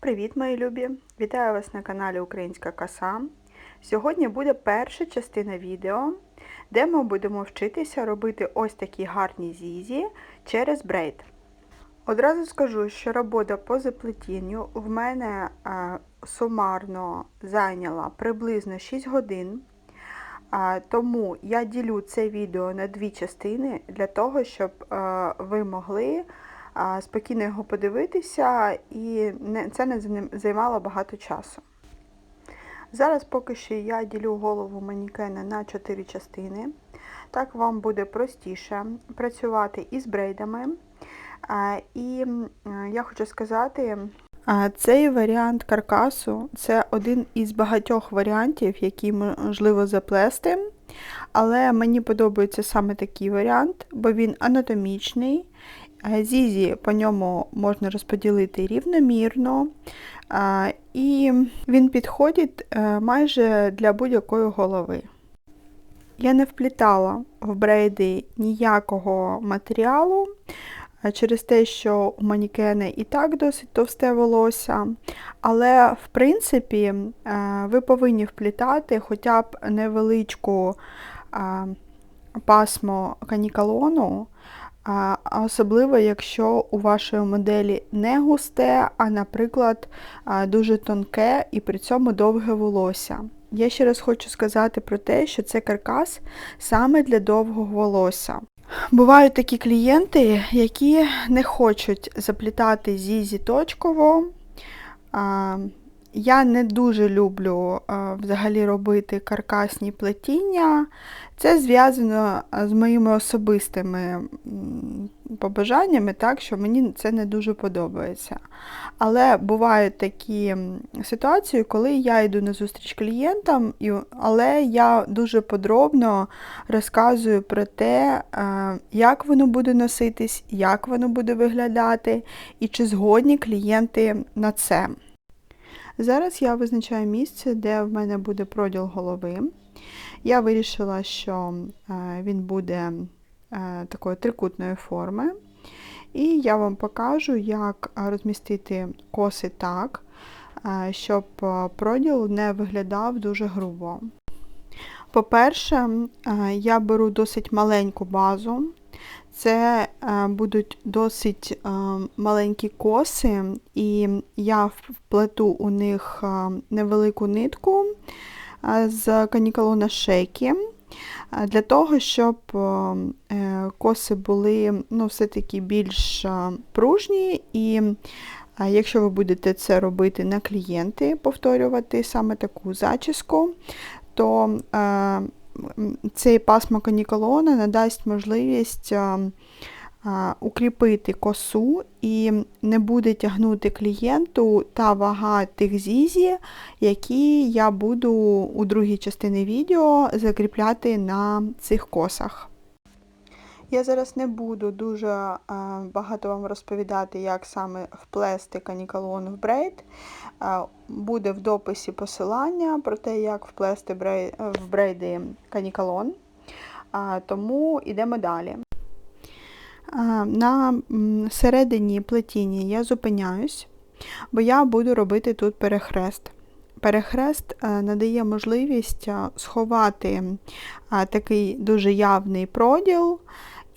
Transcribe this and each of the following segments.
Привіт, мої любі! Вітаю вас на каналі Українська Коса. Сьогодні буде перша частина відео, де ми будемо вчитися робити ось такі гарні зізі через брейд. Одразу скажу, що робота по заплетінню в мене е, сумарно зайняла приблизно 6 годин. Тому я ділю це відео на дві частини для того, щоб е, ви могли спокійно його подивитися і це не займало багато часу. Зараз поки що я ділю голову манікена на 4 частини. Так вам буде простіше працювати із брейдами. І я хочу сказати, Цей варіант каркасу це один із багатьох варіантів, які можливо заплести. Але мені подобається саме такий варіант, бо він анатомічний. Е, Зізі по ньому можна розподілити рівномірно, і він підходить е, майже для будь-якої голови. Я не вплітала в брейди ніякого матеріалу, через те, що у манікени і так досить товсте волосся. Але, в принципі, е, ви повинні вплітати хоча б невеличку е, пасмо канікалону, особливо, якщо у вашої моделі не густе, а, наприклад, дуже тонке і при цьому довге волосся. Я ще раз хочу сказати про те, що це каркас саме для довгого волосся. Бувають такі клієнти, які не хочуть заплітати зі точково. Я не дуже люблю взагалі робити каркасні плетіння. Це зв'язано з моїми особистими побажаннями, так, що мені це не дуже подобається. Але бувають такі ситуації, коли я йду на зустріч клієнтам, але я дуже подробно розказую про те, е, як воно буде носитись, як воно буде виглядати, і чи згодні клієнти на це. Зараз я визначаю місце, де в мене буде проділ голови. Я вирішила, що е, він буде е, такої трикутної форми. І я вам покажу, як розмістити коси так, е, щоб проділ не виглядав дуже грубо. По-перше, я беру досить маленьку базу. Це е, будуть досить е, маленькі коси, і я вплету у них е, невелику нитку з канікалона шейки, е, для того, щоб коси були ну, все-таки більш пружні, і якщо ви будете це робити на клієнти, повторювати саме таку зачіску, то цей пасмо каніколона надасть можливість укріпити косу і не буде тягнути клієнту та вага тих зізі, які я буду у другій частині відео закріпляти на цих косах. Я зараз не буду дуже багато вам розповідати, як саме вплести канікалон в брейд. Буде в дописі посилання про те, як вплести в брейди канікалон. Тому йдемо далі. На середині плетіння я зупиняюсь, бо я буду робити тут перехрест. Перехрест е, надає можливість сховати такий дуже явний проділ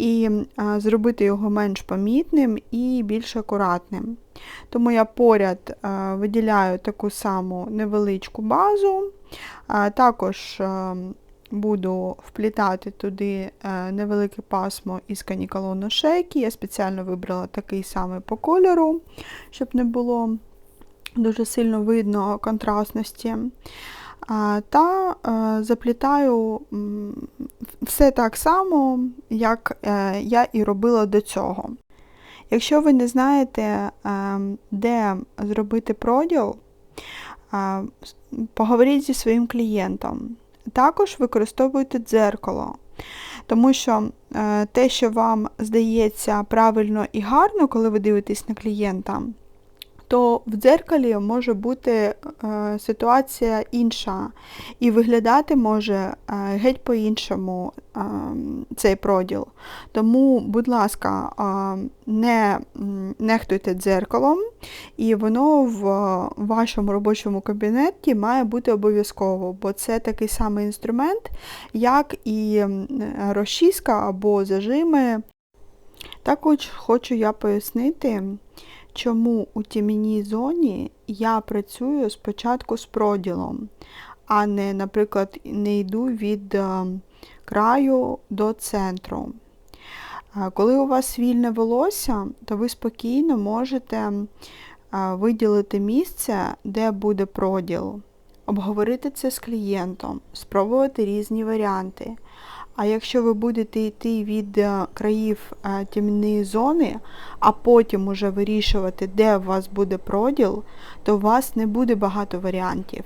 і зробити його менш помітним і більш акуратним. Тому я поряд виділяю таку саму невеличку базу, також буду вплітати туди невелике пасмо із канікалону шейки. Я спеціально вибрала такий самий по кольору, щоб не було дуже сильно видно контрастності. Та е, заплітаю все так само, як е, я і робила до цього. Якщо ви не знаєте, е, де зробити проділ, поговоріть зі своїм клієнтом. Також використовуйте дзеркало, тому що те, що вам здається правильно і гарно, коли ви дивитесь на клієнта, то в дзеркалі може бути е, ситуація інша, і виглядати може е, геть по-іншому е, цей проділ. Тому, будь ласка, не нехтуйте дзеркалом, і воно в вашому робочому кабінеті має бути обов'язково, бо це такий самий інструмент, як і розчіска або зажими. Також хочу я пояснити, чому у тім'яній зоні я працюю спочатку з проділом, а не, наприклад, не йду від е, краю до центру. Е, Коли у вас вільне волосся, то ви спокійно можете е, виділити місце, де буде проділ, обговорити це з клієнтом, спробувати різні варіанти. А якщо ви будете йти від е, країв е, тімної зони, а потім уже вирішувати, де у вас буде проділ, то у вас не буде багато варіантів.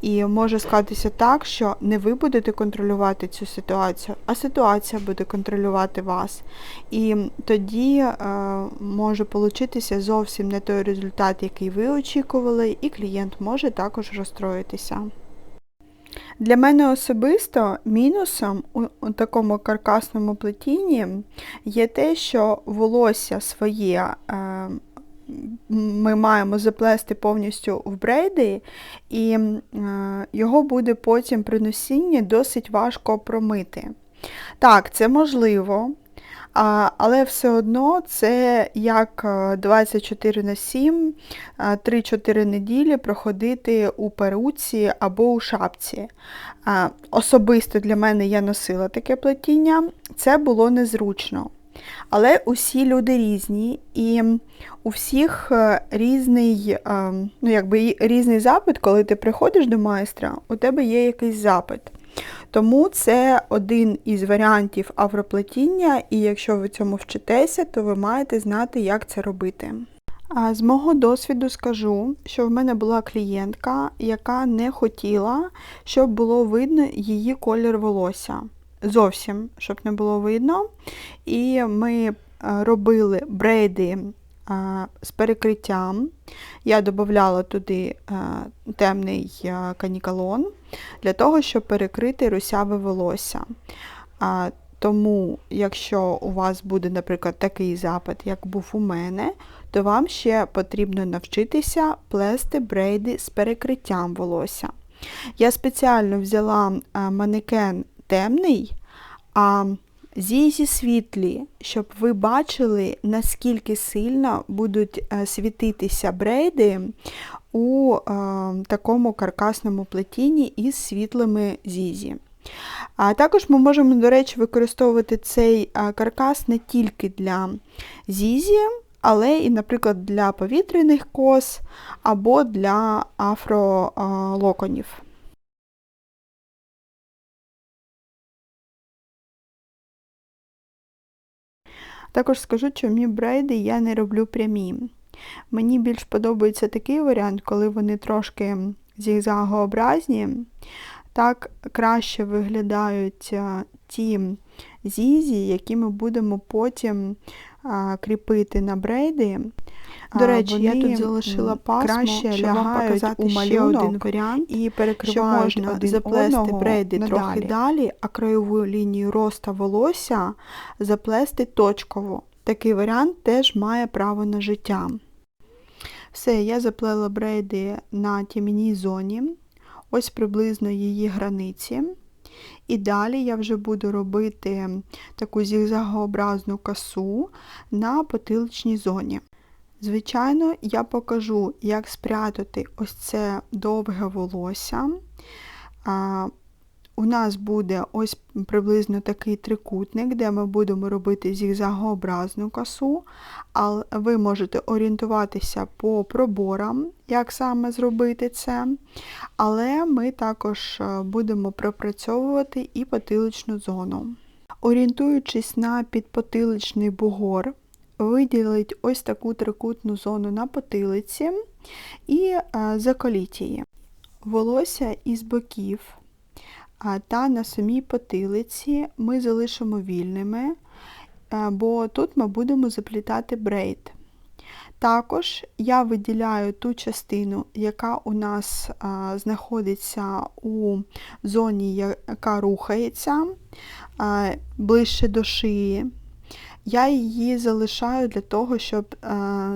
І може склатися так, що не ви будете контролювати цю ситуацію, а ситуація буде контролювати вас. І тоді е, може получитися зовсім не той результат, який ви очікували, і клієнт може також розстроїтися. Для мене особисто мінусом у, такому каркасному плетінні є те, що волосся своє е, ми маємо заплести повністю в брейди, і е, його буде потім при носінні досить важко промити. Так, це можливо, а, але все одно це як е, 24 на 7, е, 3-4 неділі проходити у перуці або у шапці. А, Особисто для мене я носила таке плетіння, це було незручно. Але усі люди різні, і у всіх е, різний, е, ну, якби, різний запит, коли ти приходиш до майстра, у тебе є якийсь запит. Тому це один із варіантів авроплетіння, і якщо ви цьому вчитеся, то ви маєте знати, як це робити. З мого досвіду скажу, що в мене була клієнтка, яка не хотіла, щоб було видно її колір волосся. Зовсім, щоб не було видно. І ми е, робили брейди з перекриттям. Я додавала туди е, темний е, канікалон для того, щоб перекрити русяве волосся. Тому, якщо у вас буде, наприклад, такий запит, як був у мене, то вам ще потрібно навчитися плести брейди з перекриттям волосся. Я спеціально взяла манекен темний, а зізі світлі, щоб ви бачили, наскільки сильно будуть е, світитися брейди у е, такому каркасному плетінні із світлими зізі. А також ми можемо, до речі, використовувати цей каркас не тільки для зізі, але і, наприклад, для повітряних кос або для афролоконів. Також скажу, що мі брейди я не роблю прямі. Мені більш подобається такий варіант, коли вони трошки зігзагообразні. Так краще виглядають ті зізі, які ми будемо потім кріпити на брейди. До речі, я тут залишила пасмо, краще щоб вам показати у ще один варіант, і що можна один заплести одного брейди надалі. трохи далі, а краєву лінію роста волосся заплести точково. Такий варіант теж має право на життя. Все, я заплела брейди на тім'яній зоні. Ось приблизно її границі. І далі я вже буду робити таку зігзагообразну косу на потиличній зоні. Звичайно, я покажу, як спрятати ось це довге волосся. У нас буде ось приблизно такий трикутник, де ми будемо робити зігзагообразну косу, але ви можете орієнтуватися по проборам, як саме зробити це. Але ми також е, будемо пропрацьовувати і потиличну зону. Орієнтуючись на підпотиличний бугор, виділить ось таку трикутну зону на потилиці і е, заколіть її. Волосся із боків та на самій потилиці ми залишимо вільними, е, бо тут ми будемо заплітати брейд. Також я виділяю ту частину, яка у нас знаходиться у зоні, яка рухається а, ближче до шиї. Я її залишаю для того, щоб е,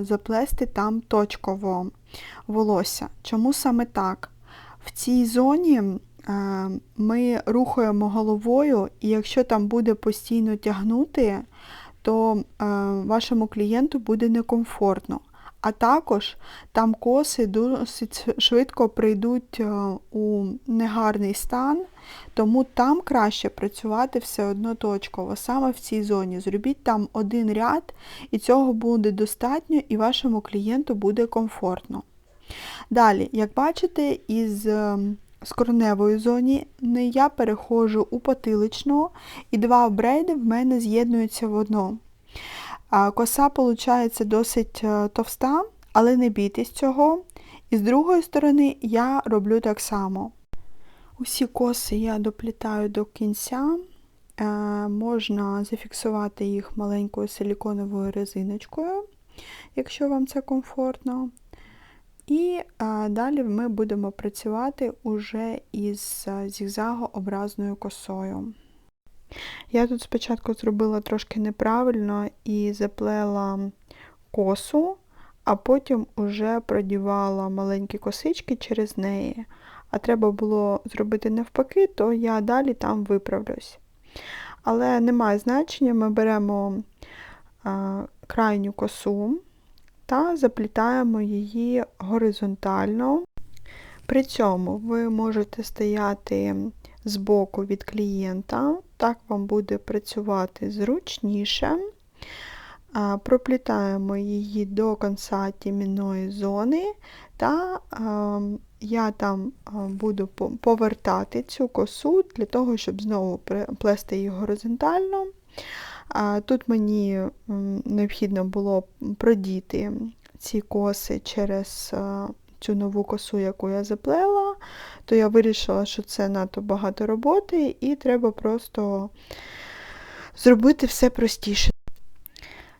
заплести там точково волосся. Чому саме так? В цій зоні е, ми рухаємо головою, і якщо там буде постійно тягнути, то е, вашому клієнту буде некомфортно. А також там коси досить швидко прийдуть е, у негарний стан, тому там краще працювати все одно точково, саме в цій зоні. Зробіть там один ряд, і цього буде достатньо, і вашому клієнту буде комфортно. Далі, як бачите, із е, скроневої зони я переходжу у потиличну, і два брейди в мене з'єднуються в одно. Коса, виходить, досить е, товста, але не бійтесь цього. І з другої сторони я роблю так само. Усі коси я доплітаю до кінця. Е, можна зафіксувати їх маленькою силіконовою резиночкою, якщо вам це комфортно. І е, далі ми будемо працювати уже із зігзагообразною косою. Я тут спочатку зробила трошки неправильно і заплела косу, а потім уже продівала маленькі косички через неї. А треба було зробити навпаки, то я далі там виправлюсь. Але немає значення, ми беремо а, крайню косу та заплітаємо її горизонтально. При цьому ви можете стояти збоку від клієнта, так вам буде працювати зручніше. Проплітаємо її до кінця тімінної зони, та я там буду повертати цю косу для того, щоб знову плести її горизонтально. Тут мені необхідно було продіти ці коси через цю нову косу, яку я заплела, то я вирішила, що це надто багато роботи, і треба просто зробити все простіше.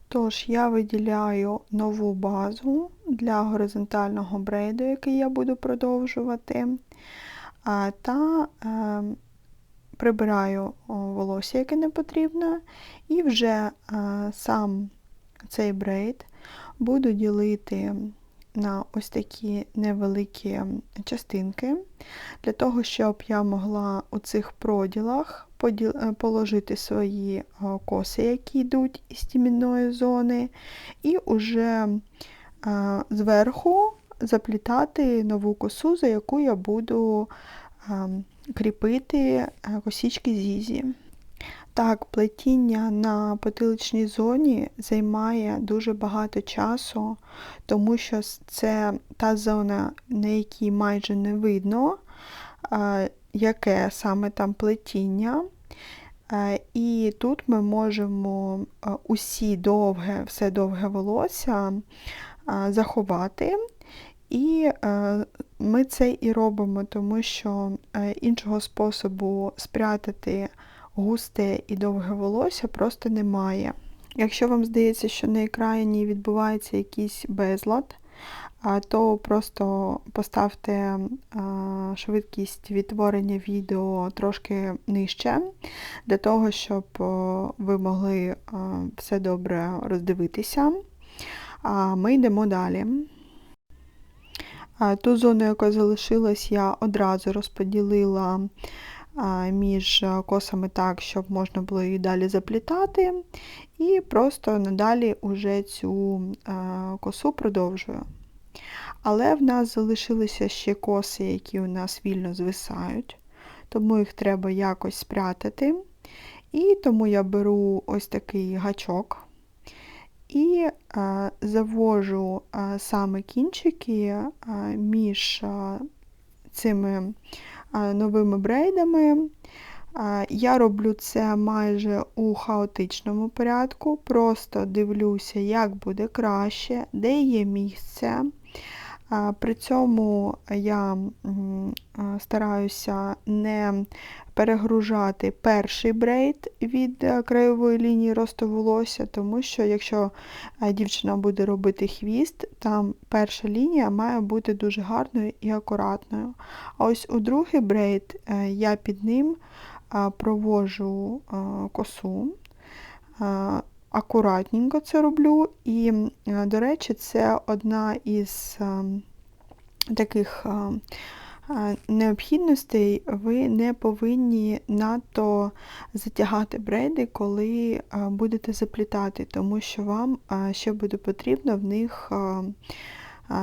Тож, я виділяю нову базу для горизонтального брейду, який я буду продовжувати, та е, прибираю волосся, яке не потрібно, і вже е, сам цей брейд буду ділити на ось такі невеликі частинки, для того, щоб я могла у цих проділах е, положити свої коси, які йдуть із тімінної зони, і уже е, зверху заплітати нову косу, за яку я буду кріпити косічки зізі. Так, плетіння на потиличній зоні займає дуже багато часу, тому що це та зона, на якій майже не видно, яке саме там плетіння. І тут ми можемо усі довге, все довге волосся заховати. І ми це і робимо, тому що е, іншого способу спрятати густе і довге волосся просто немає. Якщо вам здається, що на екрані відбувається якийсь безлад, то просто поставте швидкість відтворення відео трошки нижче, для того, щоб ви могли все добре роздивитися. Ми йдемо далі. Ту зону, яка залишилась, я одразу розподілила між косами так, щоб можна було її далі заплітати, і просто надалі уже цю косу продовжую. Але в нас залишилися ще коси, які у нас вільно звисають, тому їх треба якось спрятати. І тому я беру ось такий гачок і завожу саме кінчики між цими новими брейдами. Я роблю це майже у хаотичному порядку, просто дивлюся, як буде краще, де є місце. При цьому я стараюся не перегружати перший брейд від е, краєвої лінії росту волосся, тому що якщо е, дівчина буде робити хвіст, там перша лінія має бути дуже гарною і акуратною. А ось у другий брейд е, я під ним провожу косу. Акуратненько це роблю, і, до речі, це одна із таких необхідностей. Ви не повинні надто затягати брейди, коли будете заплітати, тому що вам ще буде потрібно в них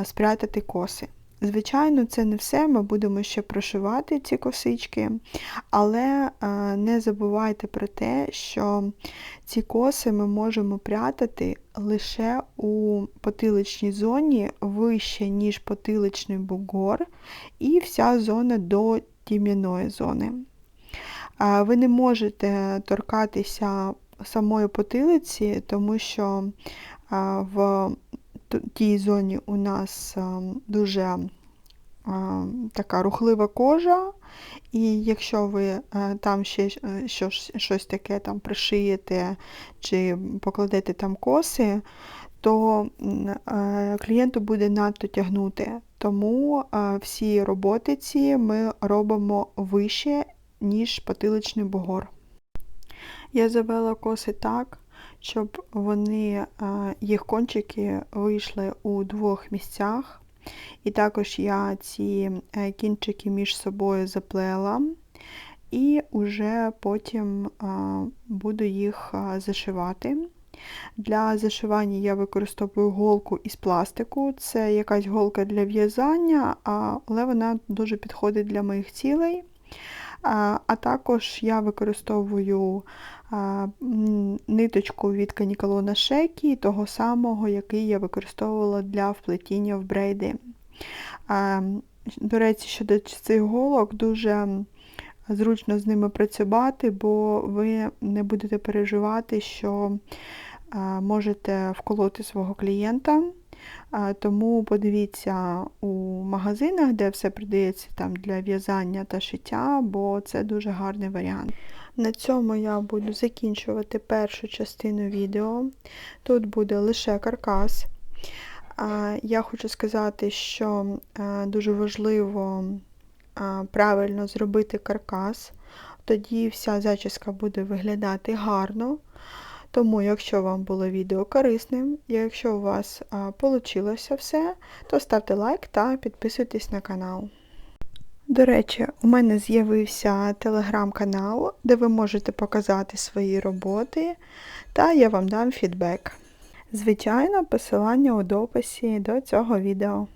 спрятати коси. Звичайно, це не все, ми будемо ще прошивати ці косички, але е, не забувайте про те, що ці коси ми можемо прятати лише у потиличній зоні вище, ніж потиличний бугор, і вся зона до тім'яної зони. А Ви не можете торкатися самої потилиці, тому що а, в тій зоні у нас дуже така рухлива кожа, і якщо ви е, там ще е, щось, таке там пришиєте чи покладете там коси, то е, клієнту буде надто тягнути. Тому всі роботи ці ми робимо вище, ніж потиличний бугор. Я завела коси так, щоб вони, е, їх кончики вийшли у двох місцях. І також я ці е, кінчики між собою заплела, і вже потім е, буду їх зашивати. Для зашивання я використовую голку із пластику. Це якась голка для в'язання, але вона дуже підходить для моїх цілей. А також я використовую ниточку від канікалона Шекі, того самого, який я використовувала для вплетіння в брейди. До речі, щодо цих голок, дуже зручно з ними працювати, бо ви не будете переживати, що можете вколоти свого клієнта. Тому подивіться у магазинах, де все продається там для в'язання та шиття, бо це дуже гарний варіант. На цьому я буду закінчувати першу частину відео. Тут буде лише каркас. Я хочу сказати, що дуже важливо правильно зробити каркас, тоді вся зачіска буде виглядати гарно. Тому, якщо вам було відео корисним, якщо у вас вийшло все, то ставте лайк та підписуйтесь на канал. До речі, у мене з'явився телеграм-канал, де ви можете показати свої роботи, та я вам дам фідбек. Звичайно, посилання у дописі до цього відео.